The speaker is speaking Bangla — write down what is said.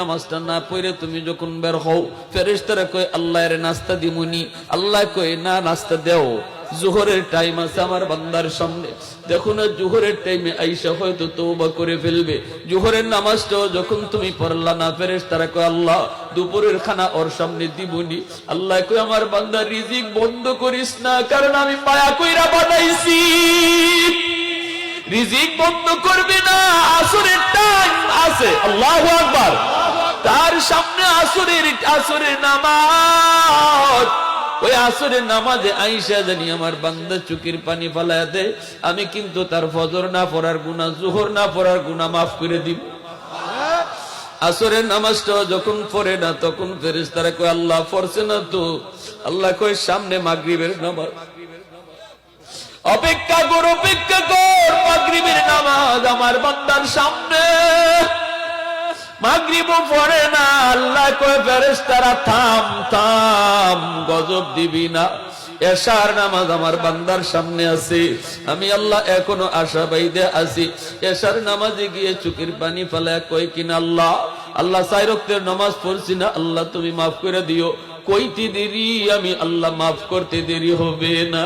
নামাজটা না পড়ে তুমি যখন বের হও নাস্তা দিমুনি। আল্লাহ না, নাস্তা দেও। জোহরের টাইম আছে আমার বান্দার সামনে। দেখো না, জোহরের টাইমে আইসা হয়তো তৌবা করে ফেলবে। জোহরের নামাজটাও যখন তুমি পড়লা না, ফেরেশতারা কয়, আল্লাহ, দুপুরের খানা ওর সামনে দিবনি আল্লাহ কয়, আমার বান্দার রিজিক বন্ধ করিস না, কারণ আমি মায়া কইরা বানাইছি। রিজিক বন্ধ করবে না, আসরের টাইম আছে। আল্লাহ তার সামনে আসরের আসরের নামাজ। ওই আসরের নামাজে আইসা জানি আমার বান্দা চুকির পানি ফালায় দেয়, আমি কিন্তু তার ফজর না পড়ার গুণা জোহর না পড়ার গুণা মাফ করে দিব। আসরের নামাজটা যখন পড়ে না, তখন ফেরেস তারা কয়, আল্লাহ পড়ছে না তো? আল্লাহ কয়, সামনে মাগরিবের নামাজ। অপেক্ষা কর অপেক্ষা কর, মাগরিবের নামাজ আমার বান্দার সামনে। মাগরিবও পড়ে না, আল্লাহ কয়, ফেরেশতারা, থাম থাম, গজব দিবি না। এশার নামাজ আমার বান্দার সামনে আছে। আমি আল্লাহ এখনও আশা বাইদে আছি। এশার নামাজে গিয়ে চুকির পানি ফেলায় কই কিনা আল্লাহ? আল্লাহ সাইরক্তের নামাজ পড়ছি না, আল্লাহ তুমি মাফ করে দিও। কইতে দেরি, আমি আল্লাহ মাফ করতে দেরি হবে না।